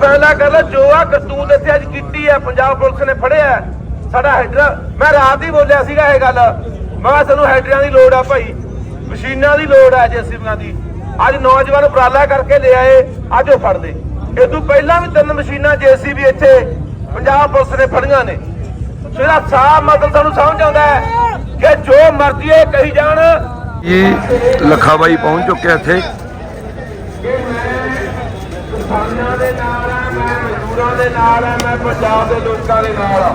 ਫੈਸਲਾ ਕਰ ਲਓ ਜੋ ਆ ਕਰਤੂਤ ਇੱਥੇ ਅੱਜ ਕੀਤੀ ਹੈ, ਪੰਜਾਬ ਪੁਲਿਸ ਨੇ ਫੜਿਆ ਸਾਡਾ ਹੈਡਰ, ਮੈਂ ਰਾਤ ਹੀ ਬੋਲਿਆ ਸੀਗਾ ਇਹ ਗੱਲ। ਮੈਂ ਸਾਨੂੰ ਹੈਡਰਾਂ ਦੀ ਲੋੜ ਆ ਭਾਈ, ਮਸ਼ੀਨਾਂ ਦੀ ਲੋੜ ਆ ਜੇਸੀਬੀਆਂ ਦੀ। ਅੱਜ ਨੌਜਵਾਨ ਉਪਰਾਲਾ ਕਰਕੇ ਲੈ ਆਏ, ਅੱਜ ਉਹ ਫੜਦੇ। ਇਹ ਤੋਂ ਪਹਿਲਾਂ ਵੀ ਤਿੰਨ ਮਸ਼ੀਨਾਂ ਜੇਸੀਬੀ ਇੱਥੇ ਪੰਜਾਬ ਪੁਲਿਸ ਨੇ ਫੜੀਆਂ ਨੇ। ਇਹਦਾ ਸਾਫ਼ ਮਤਲਬ ਤੁਹਾਨੂੰ ਸਮਝ ਆਉਂਦਾ ਹੈ ਕਿ ਜੋ ਮਰਜ਼ੀ ਇਹ ਕਹੀ ਜਾਣ। ਇਹ ਲੱਖਾ ਪਹੁੰਚ ਚੁੱਕਿਆ ਇੱਥੇ ਕਿਸਾਨਾਂ ਦੇ ਨਾਲ ਆ ਮੈਂ ਮਜ਼ਦੂਰਾਂ ਦੇ ਨਾਲ ਆ ਮੈਂ ਪੰਜਾਬ ਦੇ ਲੋਕਾਂ ਦੇ ਨਾਲ ਆ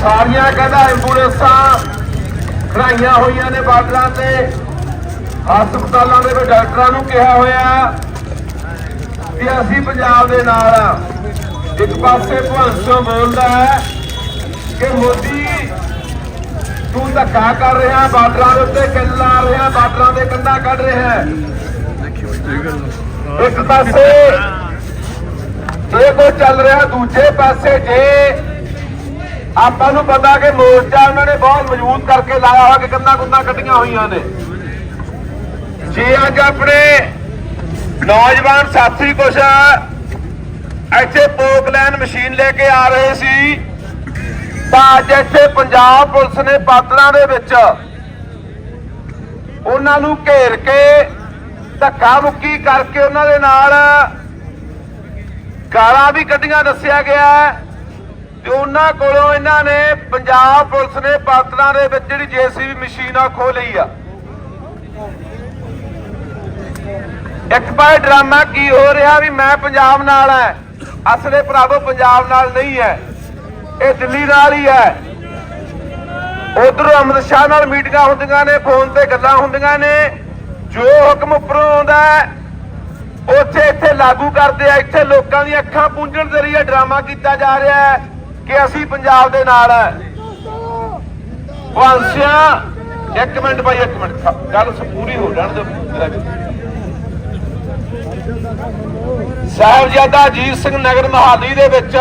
ਸਾਰੀਆਂ ਕਹਿੰਦਾ ਐਂਬੂਲੈਂਸਾਂ ਖੜਾਈਆਂ ਹੋਈਆਂ ਨੇ ਬਾਰਡਰਾਂ ਤੇ। ਹਸਪਤਾਲਾਂ ਦੇ ਵਿੱਚ ਡਾਕਟਰਾਂ ਨੂੰ ਕਿਹਾ ਹੋਇਆ ਕਿ ਅਸੀਂ ਪੰਜਾਬ ਦੇ ਨਾਲ ਆ ਇੱਕ ਪਾਸੇ ਭਗਵੰਤ ਬੋਲਦਾ ਹੈ ਕਿ ਮੋਦੀ, ਤੂੰ ਧੱਕਾ ਕਰ ਰਿਹਾ, ਬਾਰਡਰਾਂ ਦੇ ਉੱਤੇ ਕਿੱਲ ਰਿਹਾ, ਬਾਰਡਰਾਂ ਦੇ ਕੰਧਾਂ ਕੱਢ ਰਿਹਾ ਇੱਕ ਪਾਸੇ ਇਹ ਕੋ ਚੱਲ ਰਿਹਾ, ਦੂਜੇ ਪਾਸੇ ਜੇ ਆਪਾਂ ਨੂੰ ਪਤਾ ਕਿ ਮੋਰਚਾ ਉਹਨਾਂ ਨੇ ਬਹੁਤ ਮਜ਼ਬੂਤ ਕਰਕੇ ਲਾਇਆ ਹੋਇਆ ਕਿ ਕੰਧਾਂ ਕੁੰਧਾਂ ਕੱਢੀਆਂ ਹੋਈਆਂ ਨੇ। ਜੇ ਅੱਜ ਆਪਣੇ ਨੌਜਵਾਨ ਸਾਥੀ ਕੁਛ ਇੱਥੇ ਪੋਕਲੈਨ ਮਸ਼ੀਨ ਲੈ ਕੇ ਆ ਰਹੇ ਸੀ, ਤਾਂ ਅੱਜ ਇੱਥੇ ਪੰਜਾਬ ਪੁਲਿਸ ਨੇ ਪਾਤੜਾਂ ਦੇ ਵਿੱਚ ਉਹਨਾਂ ਨੂੰ ਘੇਰ ਕੇ ਧੱਕਾ ਮੁੱਕੀ ਕਰਕੇ ਉਹਨਾਂ ਦੇ ਨਾਲ ਗਾਲਾਂ ਵੀ ਕੱਢੀਆਂ ਦੱਸਿਆ ਗਿਆ ਤੇ ਉਹਨਾਂ ਕੋਲੋਂ ਇਹਨਾਂ ਨੇ ਪੰਜਾਬ ਪੁਲਿਸ ਨੇ ਪਾਤਲਾਂ ਦੇ ਵਿੱਚ ਜਿਹੜੀ ਜੀਸੀਬੀ ਮਸ਼ੀਨ ਆ ਖੋ ਲਈ ਆ। ਇੱਕ ਪਾਸੇ ਡਰਾਮਾ ਕੀ ਹੋ ਰਿਹਾ ਵੀ ਮੈਂ ਪੰਜਾਬ ਨਾਲ ਹੈ, ਅਸਲੇ ਭਰਾਵੋ ਪੰਜਾਬ ਨਾਲ ਨਹੀਂ ਹੈ। ਇਹ ਦਿੱਲੀ ਨਾਲ ਹੀ ਹੈ। ਉਧਰੋਂ ਅਮਰਿਤ ਸ਼ਾਹ ਨਾਲ ਮੀਟਿੰਗਾਂ ਹੁੰਦੀਆਂ ਨੇ, ਫੋਨ ਤੇ ਗੱਲਾਂ ਹੁੰਦੀਆਂ ਨੇ। ਜੋ ਹੁਕਮ ਉੱਪਰੋਂ ਆਉਂਦਾ ਉੱਥੇ ਇੱਥੇ ਲਾਗੂ ਕਰਦੇ ਆ, ਇੱਥੇ ਲੋਕਾਂ ਦੀਆਂ ਅੱਖਾਂ ਪੂੰਝਣ ਦੇ ਲਈ ਡਰਾਮਾ ਕੀਤਾ ਜਾ ਰਿਹਾ ਹੈ ਕਿ ਅਸੀਂ ਪੰਜਾਬ ਦੇ ਨਾਲ ਵਾਂਸਿਆ, ਇੱਕ ਮਿੰਟ ਭਾਈ, ਇੱਕ ਮਿੰਟ। ਗੱਲ ਪੂਰੀ ਹੋ ਜਾਣ ਦਿਓ। ਸਾਹਿਬਜ਼ਾਦਾ ਅਜੀਤ ਸਿੰਘ ਨਗਰ ਮਹਾਲੀ ਦੇ ਵਿੱਚ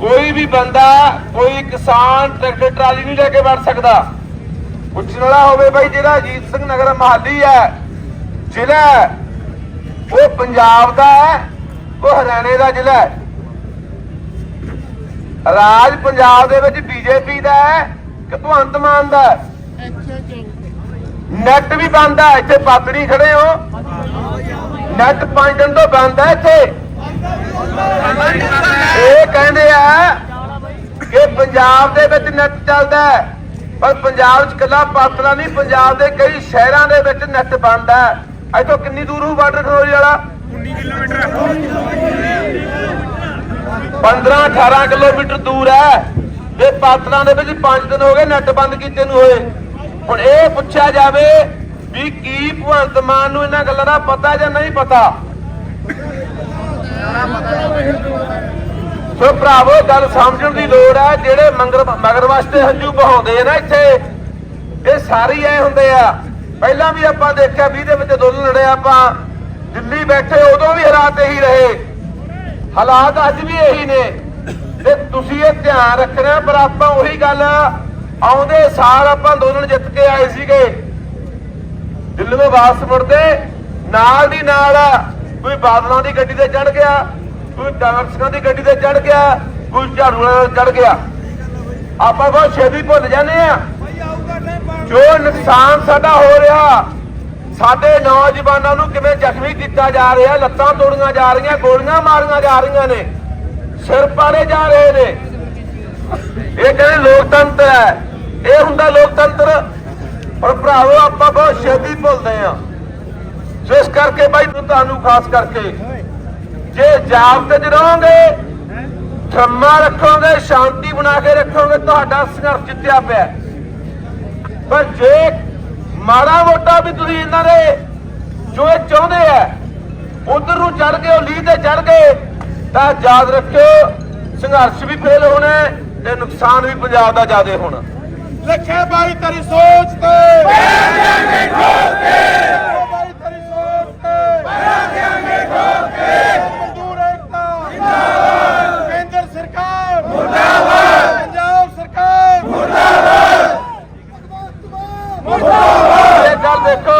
ਕੋਈ ਵੀ ਬੰਦਾ, ਕੋਈ ਕਿਸਾਨ ਟਰੈਕਟਰ ਟਰਾਲੀ ਨਹੀਂ ਲੈ ਕੇ ਵੜ ਸਕਦਾ। ਪੁੱਛਣ ਹੋਵੇ ਭਾਈ ਜਿਹੜਾ ਅਜੀਤ ਸਿੰਘ ਨਗਰ ਮਹਾਲੀ ਹੈ ਜ਼ਿਲ੍ਹਾ ਉਹ ਪੰਜਾਬ ਦਾ ਹੈ ਉਹ ਹਰਿਆਣੇ ਦਾ ਜ਼ਿਲ੍ਹਾ ਹੈ। ਰਾਜ ਪੰਜਾਬ ਦੇ ਵਿੱਚ ਬੀਜੇਪੀ ਦਾ ਹੈ ਕਿ ਭਗਵੰਤ ਮਾਨ ਦਾ? ਨੈਟ ਵੀ ਬੰਦ ਹੈ ਇੱਥੇ ਪਾਤੜੀ ਖੜੇ ਹੋ। ਨੈਟ ਪੰਜ ਦਿਨ ਤੋਂ ਬੰਦ ਹੈ ਇੱਥੇ। ਇਹ ਕਹਿੰਦੇ ਆ ਕਿ ਪੰਜਾਬ ਦੇ ਵਿੱਚ ਨੈਟ ਚੱਲਦਾ ਹੈ। ਪਰ ਪੰਜਾਬ 'ਚ ਕੱਲਾ ਪਾਤਰਾ ਨਹੀਂ ਪੰਜਾਬ ਦੇ ਕਈ ਸ਼ਹਿਰਾਂ ਦੇ ਵਿੱਚ ਨੈਟ ਬੰਦ ਹੈ। ਇੱਥੋਂ ਕਿੰਨੀ ਦੂਰ ਹੋਊ ਬਾਰਡਰ ਖਰੋੜੀ ਵਾਲਾ? 15 18 ਕਿਲੋਮੀਟਰ ਦੂਰ ਹੈ। ਤੇ ਪਾਤਰਾਂ ਦੇ ਵਿੱਚ 5 ਦਿਨ ਹੋ ਗਏ ਨੈਟ ਬੰਦ ਕੀਤੇ ਨੂੰ ਹੋਏ। ਹੁਣ ਇਹ ਪੁੱਛਿਆ ਜਾਵੇ ਵੀ ਕੀ ਭਗਵੰਤ ਮਾਨ ਨੂੰ ਇਹਨਾਂ ਗੱਲਾਂ ਦਾ ਪਤਾ ਜਾਂ ਨਹੀਂ ਪਤਾ? ਸੋ ਭਰਾਵੋ, ਗੱਲ ਸਮਝਣ ਦੀ ਲੋੜ ਹੈ ਜਿਹੜੇ ਮੰਗਰ ਮਗਰ ਵਾਸਤੇ ਹੰਝੂ ਬਹਾਉਂਦੇ ਆ ਨਾ ਇੱਥੇ, ਇਹ ਸਾਰੇ ਐ ਹੁੰਦੇ ਆ। ਪਹਿਲਾਂ ਵੀ ਆਪਾਂ ਦੇਖਿਆ 20 ਦੇ ਵਿੱਚ ਦੁੱਲ ਲੜੇ ਆਪਾਂ, ਦਿੱਲੀ ਬੈਠੇ, ਉਦੋਂ ਵੀ ਹਾਲਾਤ ਇਹੀ ਰਹੇ। ਹਾਲਾਤ ਅੱਜ ਵੀ ਇਹੀ ਨੇ। ਤੇ ਤੁਸੀਂ ਇਹ ਧਿਆਨ ਰੱਖਣਾ, ਪਰ ਆਪਾਂ ਉਹੀ ਗੱਲ ਆਉਂਦੇ ਸਾਰ ਆਪਾਂ ਅੰਦੋਲਨ ਜਿੱਤ ਕੇ ਆਏ ਸੀਗੇ। ਦਿੱਲੀ ਦਿੱਲੀੋਂ ਵਾਪਸ ਮੁੜਦੇ, ਨਾਲ ਦੀ ਨਾਲ ਕੋਈ ਬਾਦਲਾਂ ਦੀ ਗੱਡੀ ਤੇ ਚੜ ਗਿਆ। ਕੋਈ ਕਾਂਗਰਸੀਆਂ ਦੀ ਗੱਡੀ ਤੇ ਚੜ ਗਿਆ, ਕੋਈ ਝਾੜੂ ਵਾਲਾ ਚੜ ਗਿਆ। ਆਪਾਂ ਬਹੁਤ ਛੇਤੀ ਭੁੱਲ ਜਾਂਦੇ ਆ ਜੋ ਨੁਕਸਾਨ ਸਾਡਾ ਹੋ ਰਿਹਾ, ਸਾਡੇ ਨੌਜਵਾਨਾਂ ਨੂੰ ਕਿਵੇਂ ਜ਼ਖਮੀ ਕੀਤਾ ਜਾ ਰਿਹਾ, ਲੱਤਾਂ ਤੋੜੀਆਂ ਜਾ ਰਹੀਆਂ, ਗੋਲੀਆਂ ਮਾਰੀਆਂ ਜਾ ਰਹੀਆਂ ਨੇ, ਸਿਰ ਪਾੜੇ ਜਾ ਰਹੇ ਨੇ। ਇਹ ਕਹਿੰਦੇ ਲੋਕਤੰਤਰ ਹੈ। ਇਹ ਹੁੰਦਾ ਲੋਕਤੰਤਰ। ਪਰ ਭਰਾਵੋ, ਆਪਾਂ ਬਹੁਤ ਛੇਤੀ ਭੁੱਲਦੇ ਆ ਸੋ ਇਸ ਕਰਕੇ ਬਾਈ, ਤੁਹਾਨੂੰ ਖਾਸ ਕਰਕੇ ਜੇ ਜਾਬਤੇ ਚ ਰਹੋਗੇ ਥੰਮਾ ਰੱਖੋਗੇ ਸ਼ਾਂਤੀ ਬਣਾ ਕੇ ਰੱਖੋਗੇ ਤੁਹਾਡਾ ਸੰਘਰਸ਼ ਜਿੱਤਿਆ ਪਿਆ। ਪਰ ਜੇ ਮਾੜਾ ਮੋਟਾ ਵੀ ਤੁਸੀਂ ਇਹਨਾਂ ਦੇ ਜੋ ਇਹ ਚਾਹੁੰਦੇ ਆ ਉਧਰ ਨੂੰ ਚੜ ਗਏ ਉਹ ਲੀਹ ਤੇ ਚੜ ਗਏ ਤਾਂ ਯਾਦ ਰੱਖਿਓ ਸੰਘਰਸ਼ ਵੀ ਫੇਲ ਹੋਣਾ ਤੇ ਨੁਕਸਾਨ ਵੀ ਪੰਜਾਬ ਦਾ ਜ਼ਿਆਦਾ ਹੋਣਾ। ਲੱਖੇ ਬਾਈ ਤੇਰੀ ਸੋਚ ਤੇ। ਬਹਿ ਜਾਾਂਗੇ ਠੋਕ ਕੇ। ਬਾਈ ਤੇਰੀ ਸੋਚ ਤੇ ਮਜ਼ਦੂਰ ਏਕਤਾ ਜਿੰਦਾਬਾਦ ਕੇਂਦਰ ਸਰਕਾਰ ਮੁਰਦਾਬਾਦ ਪੰਜਾਬ ਸਰਕਾਰ ਮੁਰਦਾਬਾਦ ਇਹ ਗੱਲ ਦੇਖੋ।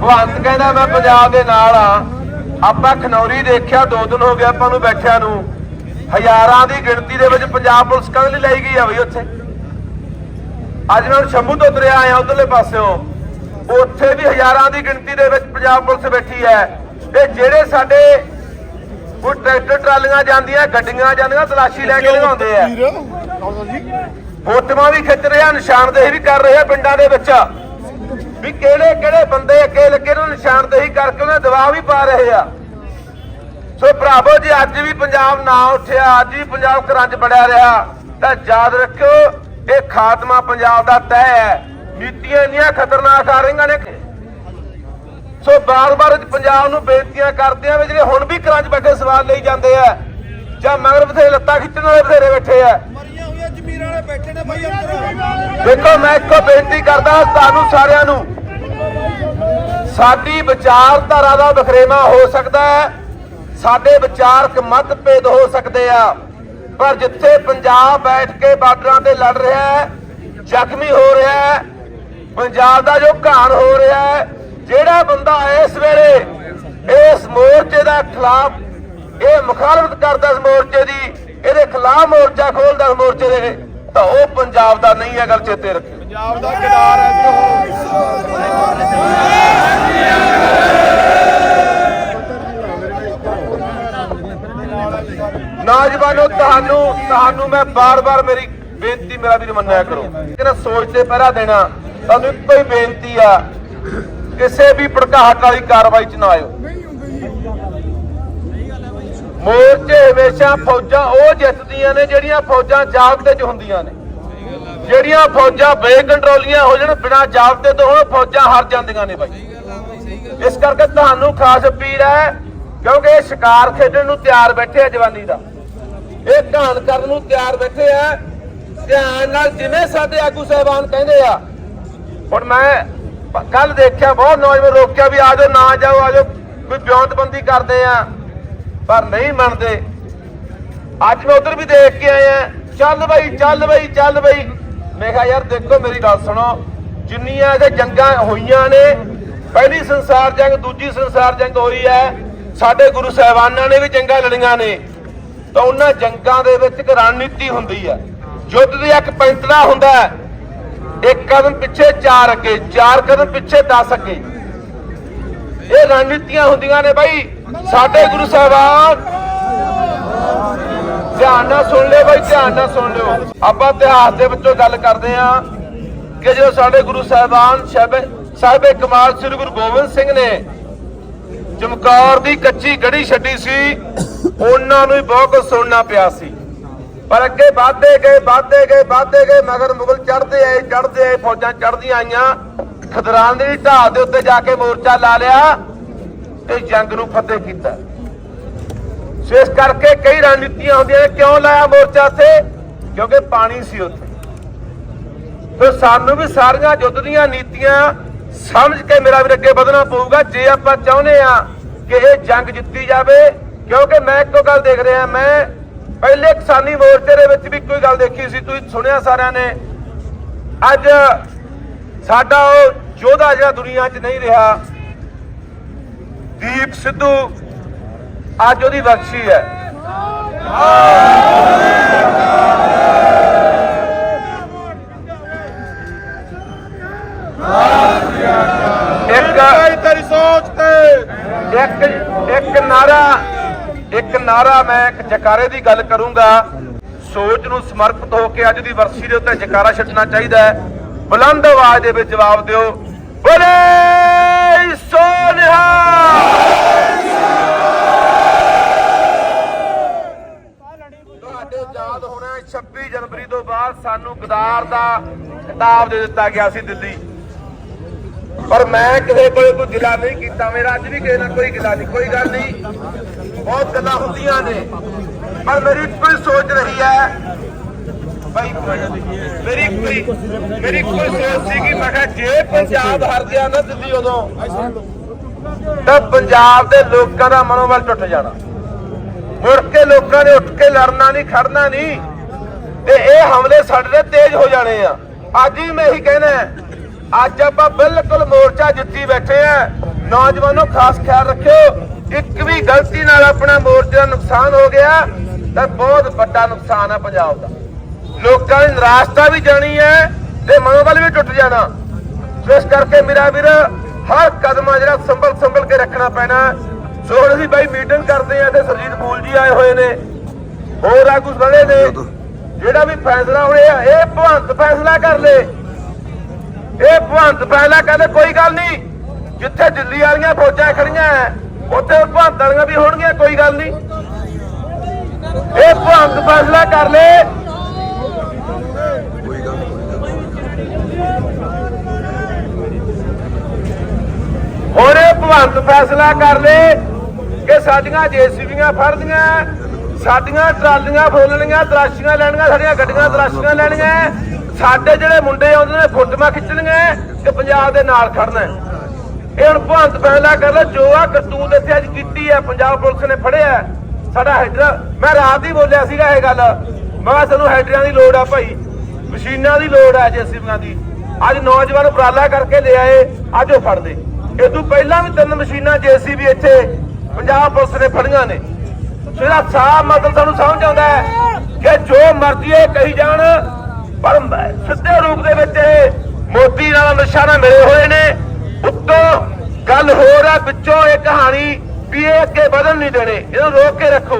ਭਗਵੰਤ ਕਹਿੰਦਾ ਮੈਂ ਪੰਜਾਬ ਦੇ ਨਾਲ ਆ। ਆਪਾਂ ਖਨੌਰੀ ਦੇਖਿਆ ਦੋ ਦਿਨ ਹੋ ਗਏ ਆਪਾਂ ਨੂੰ ਬੈਠਿਆਂ ਨੂੰ। ਹਜ਼ਾਰਾਂ ਦੀ ਗਿਣਤੀ ਦੇ ਵਿੱਚ ਪੰਜਾਬ ਪੁਲਿਸ ਕਦੇ ਲਈ ਲਈ ਗਈ ਆ ਬਈ ਉੱਥੇ? ਅੱਜ ਮੈਂ ਸ਼ੰਭੂ ਤੋਂ ਤੁਰਿਆ ਆਇਆ ਉਧਰਲੇ ਪਾਸਿਓਂ। ਉੱਥੇ ਵੀ ਹਜ਼ਾਰਾਂ ਦੀ ਗਿਣਤੀ ਦੇ ਵਿੱਚ ਪੰਜਾਬ ਪੁਲਿਸ ਬੈਠੀ ਹੈ। ਤੇ ਜਿਹੜੇ ਸਾਡੇ ਕੋਈ ਟਰੈਕਟਰ ਟਰਾਲੀਆਂ ਜਾਂਦੀਆਂ ਗੱਡੀਆਂ ਜਾਂਦੀਆਂ ਤਲਾਸ਼ੀ ਲੈ ਕੇ ਲਗਾਉਂਦੇ ਆ। ਫੋਟੋਆਂ ਵੀ ਖਿੱਚ ਰਿਹਾ ਨਿਸ਼ਾਨਦੇਹੀ ਵੀ ਕਰ ਰਹੇ ਆ ਪਿੰਡਾਂ ਦੇ ਵਿੱਚ। ਵੀ ਕਿਹੜੇ ਕਿਹੜੇ ਬੰਦੇ ਅੱਗੇ ਲੱਗੇ ਨੇ, ਨਿਸ਼ਾਨਦੇਹੀ ਕਰਕੇ ਉਹਨਾਂ ਦਬਾਅ ਵੀ ਪਾ ਰਹੇ ਆ। ਸੋ ਭਰਾਵੋ, ਜੀ ਅੱਜ ਵੀ ਪੰਜਾਬ ਨਾ ਉੱਠਿਆ, ਅੱਜ ਵੀ ਪੰਜਾਬ ਘਰਾਂ 'ਚ ਬੜਿਆ ਰਿਹਾ, ਤਾਂ ਯਾਦ ਰੱਖਿਓ, ਇਹ ਖਾਤਮਾ ਪੰਜਾਬ ਦਾ ਤੈਅ ਹੈ। ਨੀਤੀਆਂ ਇੰਨੀਆਂ ਖਤਰਨਾਕ ਆ ਰਹੀਆਂ ਨੇ ਸੋ ਬਾਰ-ਬਾਰ ਪੰਜਾਬ ਨੂੰ ਬੇਨਤੀਆਂ ਕਰਦੇ ਆ ਵੀ ਜਿਹੜੇ ਹੁਣ ਵੀ ਘਰਾਂ 'ਚ ਬੈਠੇ ਸਵਾਲ ਲਈ ਜਾਂਦੇ ਆ, ਜਾਂ ਮਗਰ ਬਥੇਰੇ ਲੱਤਾਂ ਖਿੱਚਣ ਵਾਲੇ ਬਥੇਰੇ ਬੈਠੇ ਆ ਮਰੀਆਂ ਹੋਈਆਂ ਜ਼ਮੀਰਾਂ ਵਾਲੇ ਬੈਠੇ ਨੇ ਭਾਈ ਅੰਦਰ ਦੇਖੋ, ਮੈਂ ਇੱਕੋ ਬੇਨਤੀ ਕਰਦਾ ਤੁਹਾਨੂੰ ਸਾਰਿਆਂ ਨੂੰ। ਸਾਡੀ ਵਿਚਾਰਧਾਰਾ ਦਾ ਵਖਰੇਵਾ ਹੋ ਸਕਦਾ ਹੈ। ਸਾਡੇ ਵਿਚਾਰਕ ਮਤਭੇਦ ਹੋ ਸਕਦੇ ਆ। ਪਰ ਜਿੱਥੇ ਪੰਜਾਬ ਬੈਠ ਕੇ ਬਾਰਡਰਾਂ ਤੇ ਲੜ ਰਿਹਾ ਹੈ, ਜ਼ਖਮੀ ਹੋ ਰਿਹਾ ਹੈ, ਪੰਜਾਬ ਦਾ ਜੋ ਘਾਣ ਹੋ ਰਿਹਾ ਹੈ, ਜਿਹੜਾ ਬੰਦਾ ਇਸ ਵੇਲੇ ਇਸ ਮੋਰਚੇ ਦਾ ਖਿਲਾਫ, ਇਹ ਮੁਖਾਲਫਤ ਕਰਦਾ ਇਸ ਮੋਰਚੇ ਦੀ, ਇਹਦੇ ਖਿਲਾਫ ਮੋਰਚਾ ਖੋਲਦਾ ਇਸ ਮੋਰਚੇ ਦੇ। ਤਾਂ ਉਹ ਪੰਜਾਬ ਦਾ ਨਹੀਂ ਹੈ ਗੱਲ ਚੇਤੇ ਰੱਖਿਓ। ਪੰਜਾਬ ਦਾ ਕਿਨਾਰ ਹੈ ਜੀ ਉਹ। ਨੌਜਵਾਨੋ ਤੁਹਾਨੂੰ ਤੁਹਾਨੂੰ ਮੈਂ ਬਾਰ-ਬਾਰ ਮੇਰੀ ਬੇਨਤੀ ਮੇਰਾ ਵੀ ਮੰਨਿਆ ਕਰੋ। ਕਿਹੜਾ ਸੋਚ ਤੇ ਪਹਿਰਾ ਦੇਣਾ ਤੁਹਾਨੂੰ ਇੱਕੋ ਹੀ ਬੇਨਤੀ ਆ ਕਿਸੇ ਵੀ ਭੜਕਾਹਟ ਵਾਲੀ ਕਾਰਵਾਈ 'ਚ ਨਾ ਆਇਓ। ਮੋਰਚੇ ਹਮੇਸ਼ਾ ਫੌਜਾਂ ਉਹ ਜਿੱਤਦੀਆਂ ਨੇ ਜਿਹੜੀਆਂ ਫੌਜਾਂ ਜਾਬਤੇ 'ਚ ਹੁੰਦੀਆਂ ਨੇ। ਜਿਹੜੀਆਂ ਫੌਜਾਂ ਬੇਕੰਟਰੋਲੀਆਂ ਹੋ ਜਾਣ, ਬਿਨਾਂ ਜਾਬਤੇ ਤੋਂ ਹੋਣ ਫੌਜਾਂ ਹਾਰ ਜਾਂਦੀਆਂ ਨੇ ਬਾਈ। ਇਸ ਕਰਕੇ ਤੁਹਾਨੂੰ ਖਾਸ ਅਪੀਲ ਹੈ, ਕਿਉਂਕਿ ਇਹ ਸ਼ਿਕਾਰ ਖੇਡਣ ਨੂੰ ਤਿਆਰ ਬੈਠੇ ਆ ਜਵਾਨੀ ਦਾ। ਇਹ ਘਾਣ ਕਰਨ ਨੂੰ ਤਿਆਰ ਬੈਠੇ ਆ, ਧਿਆਨ ਨਾਲ ਜਿਵੇਂ ਸਾਡੇ ਆਗੂ ਸਾਹਿਬਾਨ ਕਹਿੰਦੇ ਆ। ਹੁਣ ਮੈਂ ਕੱਲ ਦੇਖਿਆ, ਬਹੁਤ ਨੌਜਵਾਨ ਰੋਕਿਆ ਵੀ ਆ ਜਾਓ, ਨਾ ਜਾਓ ਆਜੋ ਜਾਓ ਕੋਈ ਬਿਉਂਤਬੰਦੀ ਕਰਦੇ ਆ। ਪਰ ਨਹੀਂ ਮੰਨਦੇ। ਅੱਜ ਮੈਂ ਉਧਰ ਵੀ ਦੇਖ ਕੇ ਆਇਆ। ਚੱਲ ਬਈ ਚੱਲ ਬਈ ਚੱਲ ਬਈ। ਮੈਂ ਕਿਹਾ, ਯਾਰ ਦੇਖੋ ਮੇਰੀ ਗੱਲ ਸੁਣੋ। ਜਿੰਨੀਆਂ ਇਹਦੇ ਜੰਗਾਂ ਹੋਈਆਂ ਨੇ, ਪਹਿਲੀ ਸੰਸਾਰ ਜੰਗ, ਦੂਜੀ ਸੰਸਾਰ ਜੰਗ ਹੋਈ ਹੈ। ਸਾਡੇ ਗੁਰੂ ਸਾਹਿਬਾਨਾਂ ਨੇ ਵੀ ਜੰਗਾਂ ਲੜੀਆਂ ਨੇ। ਤਾਂ ਉਹਨਾਂ ਜੰਗਾਂ ਦੇ ਵਿੱਚ ਇੱਕ ਰਣਨੀਤੀ ਹੁੰਦੀ ਹੈ। ਯੁੱਧ ਦੀ ਇੱਕ ਪੈਂਤੜਾ ਹੁੰਦਾ ਹੈ। ਇੱਕ ਕਦਮ ਪਿੱਛੇ ਚਾਰ ਅੱਗੇ, ਚਾਰ ਕਦਮ ਪਿੱਛੇ 10 ਅੱਗੇ। ਇਹ ਰਣਨੀਤੀਆਂ ਹੁੰਦੀਆਂ ਨੇ ਬਾਈ। ਸਾਡੇ ਗੁਰੂ ਸਾਹਿਬਾਨ, ਧਿਆਨ ਨਾਲ ਸੁਣ ਲਿਓ ਬਾਈ, ਧਿਆਨ ਨਾਲ ਸੁਣ ਲਿਓ। ਆਪਾਂ ਇਤਿਹਾਸ ਦੇ ਵਿੱਚੋਂ ਗੱਲ ਕਰਦੇ ਆਂ ਕਿ ਜਦੋਂ ਸਾਡੇ ਗੁਰੂ ਸਾਹਿਬਾਨ ਸਾਹਿਬ ਕਮਾਲ ਸ੍ਰੀ ਗੁਰੂ ਗੋਬਿੰਦ ਸਿੰਘ ਨੇ ਚਮਕੌਰ ਦੀ ਕੱਚੀ ਗੜੀ ਛੱਡੀ ਸੀ, ਉਹਨਾਂ ਨੂੰ ਹੀ ਬਹੁਤ ਕੁਝ ਸੁਣਨਾ ਪਿਆ ਸੀ। ਪਰ ਅੱਗੇ ਵਧਦੇ ਗਏ ਵਧਦੇ ਗਏ ਵਧਦੇ ਗਏ, ਮਗਰ ਮੁਗਲ ਚੜਦੇ ਆਏ ਚੜਦੇ ਆਏ, ਫੌਜਾਂ ਚੜਦੀਆਂ ਆਈਆਂ। ਖਦਰਾਨ ਦੀ ਢਾਹ ਦੇ ਉੱਤੇ ਜਾ ਕੇ ਮੋਰਚਾ ਲਾ ਲਿਆ। ਤੇ ਜੰਗ ਨੂੰ ਫਤਿਹ ਕੀਤਾ। ਸੋ ਇਸ ਕਰਕੇ ਕਈ ਰਣਨੀਤੀਆਂ ਹੁੰਦੀਆਂ ਕਿਉਂ ਲਾਇਆ ਮੋਰਚਾ ਉੱਥੇ ਕਿਉਂਕਿ ਪਾਣੀ ਸੀ ਉੱਥੇ। ਤੇ ਸਾਨੂੰ ਵੀ ਸਾਰੀਆਂ ਯੁੱਧ ਦੀਆਂ ਨੀਤੀਆਂ ਸਮਝ ਕੇ ਮੇਰਾ ਵੀ ਅੱਗੇ ਵਧਣਾ ਪਊਗਾ। ਜੇ ਆਪਾਂ ਚਾਹੁੰਦੇ ਆ ਕਿ ਇਹ ਜੰਗ ਜਿੱਤੀ ਜਾਵੇ, ਕਿਉਂਕਿ ਮੈਂ ਇੱਕੋ ਗੱਲ ਦੇਖ ਰਿਹਾ, ਮੈਂ ਪਹਿਲੇ ਕਿਸਾਨੀ ਮੋਰਚੇ ਦੇ ਵਿੱਚ ਵੀ ਕੋਈ ਗੱਲ ਦੇਖੀ ਸੀ, ਤੁਸੀਂ ਸੁਣਿਆ ਸਾਰਿਆਂ ਨੇ। ਅੱਜ ਸਾਡਾ ਉਹ ਯੋਧਾ ਜਿਹੜਾ ਦੁਨੀਆ 'ਚ ਨਹੀਂ ਰਿਹਾ ਦੀਪ ਸਿੱਧੂ ਅੱਜ ਉਹਦੀ ਬਖਸ਼ੀ ਹੈ। ਇੱਕ ਤੇਰੀ ਸੋਚ ਤੇ। ਇੱਕ ਇੱਕ ਨਾਰਾ ਇੱਕ ਨਾਰਾ ਮੈਂ ਇੱਕ ਜਕਾਰੇ ਦੀ ਗੱਲ ਕਰੂੰਗਾ। ਸੋਚ ਨੂੰ ਸਮਰਪਿਤ ਹੋ ਕੇ ਅੱਜ ਦੀ ਵਰਸੀ ਦੇ ਉੱਤੇ ਜਕਾਰਾ ਛੱਡਣਾ ਚਾਹੀਦਾ ਹੈ। ਬੁਲੰਦ ਆਵਾਜ਼ ਦੇ ਵਿੱਚ ਜਵਾਬ ਦਿਓ। ਬੋਲੇ! ਤੁਹਾਡੇ ਯਾਦ ਹੋਣਾ 26 ਜਨਵਰੀ ਤੋਂ ਬਾਅਦ ਸਾਨੂੰ ਗਦਾਰ ਦਾ ਖਿਤਾਬ ਦੇ ਦਿੱਤਾ ਗਿਆ ਸੀ ਦਿੱਲੀ। ਪਰ ਮੈਂ ਕਿਸੇ ਕੋਲੇ ਕੋਈ ਗਿਲਾ ਨਹੀਂ ਕੀਤਾ, ਮੇਰਾ ਅੱਜ ਵੀ ਕਿਸੇ ਨਾਲ ਕੋਈ ਗਿਲਾ ਨਹੀਂ, ਕੋਈ ਗੱਲ ਨਹੀਂ। ਬਹੁਤ ਗੱਲਾਂ ਹੁੰਦੀਆਂ ਨੇ, ਪਰ ਮੇਰੀ ਕੋਈ ਸੋਚ ਰਹੀ ਹੈ ਭਾਈ ਮੇਰੀ ਕੋਈ ਮੇਰੀ ਕੋਈ ਸੋਚ ਸੀ ਕਿ ਮੈਂ ਕਿਹਾ ਜੇ ਪੰਜਾਬ ਹਾਰ ਗਿਆ ਨਾ ਦਿੱਲੀ ਉਦੋਂ ਤਾਂ ਪੰਜਾਬ ਦੇ ਲੋਕਾਂ ਦਾ ਮਨੋਬਲ ਟੁੱਟ ਜਾਣਾ। ਮੁੜ ਕੇ ਲੋਕਾਂ ਨੇ ਉੱਠ ਕੇ ਲੜਨਾ ਨਹੀਂ, ਖੜਨਾ ਨਹੀਂ। ਤੇ ਇਹ ਹਮਲੇ ਸਾਡੇ ਤੇ ਤੇਜ਼ ਹੋ ਜਾਣੇ ਆ। ਅੱਜ ਵੀ ਮੈਂ ਇਹੀ ਕਹਿਣਾ ਅੱਜ ਆਪਾਂ ਬਿਲਕੁਲ ਮੋਰਚਾ ਜਿੱਤੀ ਬੈਠੇ ਆ। ਨੌਜਵਾਨੋ, ਖਾਸ ਖਿਆਲ ਰੱਖਿਓ, ਇੱਕ ਵੀ ਗਲਤੀ ਨਾਲ ਆਪਣਾ ਮੋਰਚੇ ਦਾ ਨੁਕਸਾਨ ਹੋ ਗਿਆ, ਤਾਂ ਬਹੁਤ ਵੱਡਾ ਨੁਕਸਾਨ ਆ ਪੰਜਾਬ ਦਾ। ਲੋਕਾਂ ਦੀ ਨਿਰਾਸ਼ਤਾ ਵੀ ਜਾਣੀ ਹੈ ਤੇ ਮਨੋਬਲ ਵੀ ਟੁੱਟ ਜਾਣਾ। ਇਸ ਕਰਕੇ ਮੇਰਾ ਵੀਰ ਹਰ ਕਦਮ ਆ ਜਿਹੜਾ ਸੰਭਲ ਸੰਭਲ ਕੇ ਰੱਖਣਾ ਪੈਣਾ। ਸੋ ਹੁਣ ਅਸੀਂ ਬਾਈ ਮੀਟਿੰਗ ਕਰਦੇ ਆ ਤੇ ਸਰਜੀਤ ਬੂਲ ਜੀ ਆਏ ਹੋਏ ਨੇ। ਹੋਰ ਆ ਕੁਝ ਬੜੇ ਨੇ। ਜਿਹੜਾ ਵੀ ਫੈਸਲਾ ਹੋਇਆ ਇਹ ਭਵੰਤ ਫੈਸਲਾ ਕਰ ਲੇ। ਇਹ ਭਵੰਤ ਫੈਸਲਾ ਕਹਿੰਦੇ ਕੋਈ ਗੱਲ ਨਹੀਂ। ਜਿੱਥੇ ਦਿੱਲੀ ਵਾਲੀਆਂ ਫੌਜਾਂ ਖੜੀਆਂ ਐ, ਉੱਥੇ ਭਵੰਤ ਵਾਲੀਆਂ ਵੀ ਹੋਣਗੀਆਂ ਕੋਈ ਗੱਲ ਨਹੀਂ। ਇਹ ਭਵੰਤ ਫੈਸਲਾ ਕਰ ਲੇ ਕੋਈ ਗੱਲ ਨਹੀਂ ਭਗਵੰਤ ਫੈਸਲਾ ਕਰ ਲੇ ਕਿ ਸਾਡੀਆਂ ਜੇਸੀਬੀਆਂ ਫੜਦੀਆਂ, ਸਾਡੀਆਂ ਟਰਾਲੀਆਂ ਫੋਲਣੀਆਂ ਤਰਾਸ਼ੀਆਂ ਲੈਣੀਆਂ, ਸਾਡੀਆਂ ਗੱਡੀਆਂ ਤਰਾਸ਼ੀਆਂ ਲੈਣੀਆਂ। ਸਾਡੇ ਜਿਹੜੇ ਮੁੰਡੇ ਆਉਂਦੇ ਨੇ, ਫੋਟੋਆਂ ਖਿੱਚਣੀਆਂ ਕਿ ਪੰਜਾਬ ਦੇ ਨਾਲ ਖੜਨਾ। ਇਹ ਹੁਣ ਭਵੰਤ ਫੈਸਲਾ ਕਰ ਲੋ, ਜੋ ਆ ਕਰਤੂਤ ਇੱਥੇ ਅੱਜ ਕੀਤੀ ਹੈ ਪੰਜਾਬ ਪੁਲਿਸ ਨੇ ਫੜਿਆ। ਸਾਡਾ ਹੈਡਰ ਮੈਂ ਰਾਤ ਹੀ ਬੋਲਿਆ ਸੀਗਾ ਇਹ ਗੱਲ। ਮੈਂ ਕਿਹਾ ਸਾਨੂੰ ਹੈਡਰਾਂ ਦੀ ਲੋੜ ਆ ਭਾਈ, ਮਸ਼ੀਨਾਂ ਦੀ ਲੋੜ ਆ ਜੇਸੀਬੀਆਂ ਦੀ। ਅੱਜ ਨੌਜਵਾਨ ਉਪਰਾਲਾ ਕਰਕੇ ਲੈ ਆਏ, ਅੱਜ ਉਹ ਫੜਦੇ ਇਹ ਤੋਂ ਪਹਿਲਾਂ ਵੀ ਤਿੰਨ ਮਸ਼ੀਨਾਂ ਜੇਸੀਬੀ ਇੱਥੇ ਪੰਜਾਬ ਪੁਲਿਸ ਨੇ ਫੜੀਆਂ ਨੇ। ਸੋ ਇਹਦਾ ਮਤਲਬ ਸਾਨੂੰ ਸਮਝ ਆਉਂਦਾ ਹੈ ਕਿ ਜੋ ਮਰਜ਼ੀ ਇਹ ਕਹੀ ਜਾਣ, ਪਰ ਸਿੱਧੇ ਰੂਪ ਦੇ ਵਿੱਚ ਇਹ ਮੋਦੀ ਨਾਲ ਨਿਸ਼ਾਨਾ ਮਿਲੇ ਹੋਏ ਨੇ। ਉੱਤੋਂ ਗੱਲ ਹੋਰ ਆ ਵਿੱਚੋਂ ਇਹ ਕਹਾਣੀ ਵੀ ਇਹ ਅੱਗੇ ਵਧਣ ਨਹੀਂ ਦੇਣੇ। ਇਹਨੂੰ ਰੋਕ ਕੇ ਰੱਖੋ।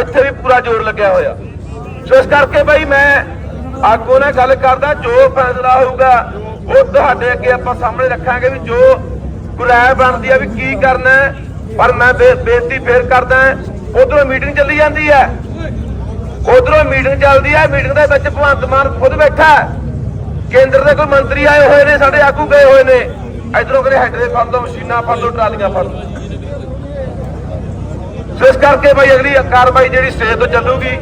ਇੱਥੇ ਵੀ ਪੂਰਾ ਜ਼ੋਰ ਲੱਗਿਆ ਹੋਇਆ। ਸੋ ਇਸ ਕਰਕੇ ਬਈ ਮੈਂ ਆਗੂ ਨਾਲ ਗੱਲ ਕਰਦਾ, ਜੋ ਫੈਸਲਾ ਹੋਊਗਾ, ਉਹ ਤੁਹਾਡੇ ਅੱਗੇ ਆਪਾਂ ਸਾਹਮਣੇ ਰੱਖਾਂਗੇ ਵੀ ਜੋ ਗੁਰਾਇ ਬਣਦੀ ਆ ਵੀ ਕੀ ਕਰਨਾ ਪਰ ਮੈਂ ਬੇ- ਫੇਰ ਕਰਦਾ ਉਧਰੋਂ ਮੀਟਿੰਗ ਚੱਲੀ ਜਾਂਦੀ ਹੈ। ਉਧਰੋਂ ਮੀਟਿੰਗ ਚੱਲਦੀ ਹੈ ਮੀਟਿੰਗ ਦੇ ਵਿੱਚ ਭਗਵੰਤ ਮਾਨ ਖੁਦ ਬੈਠਾ ਕੇਂਦਰ ਦੇ ਕੋਈ ਮੰਤਰੀ ਆਏ ਹੋਏ ਨੇ, ਸਾਡੇ ਆਗੂ ਗਏ ਹੋਏ ਨੇ। ਇਧਰੋਂ ਕਹਿੰਦੇ ਹੈਡ ਦੇ ਫੜ ਦੋ ਮਸ਼ੀਨਾਂ ਫੜ ਲਓ, ਟਰਾਲੀਆਂ ਫੜ ਲਓ। ਸੋ ਇਸ ਕਰਕੇ ਬਈ ਅਗਲੀ ਕਾਰਵਾਈ ਜਿਹੜੀ ਸਟੇਜ ਤੋਂ ਚੱਲੂਗੀ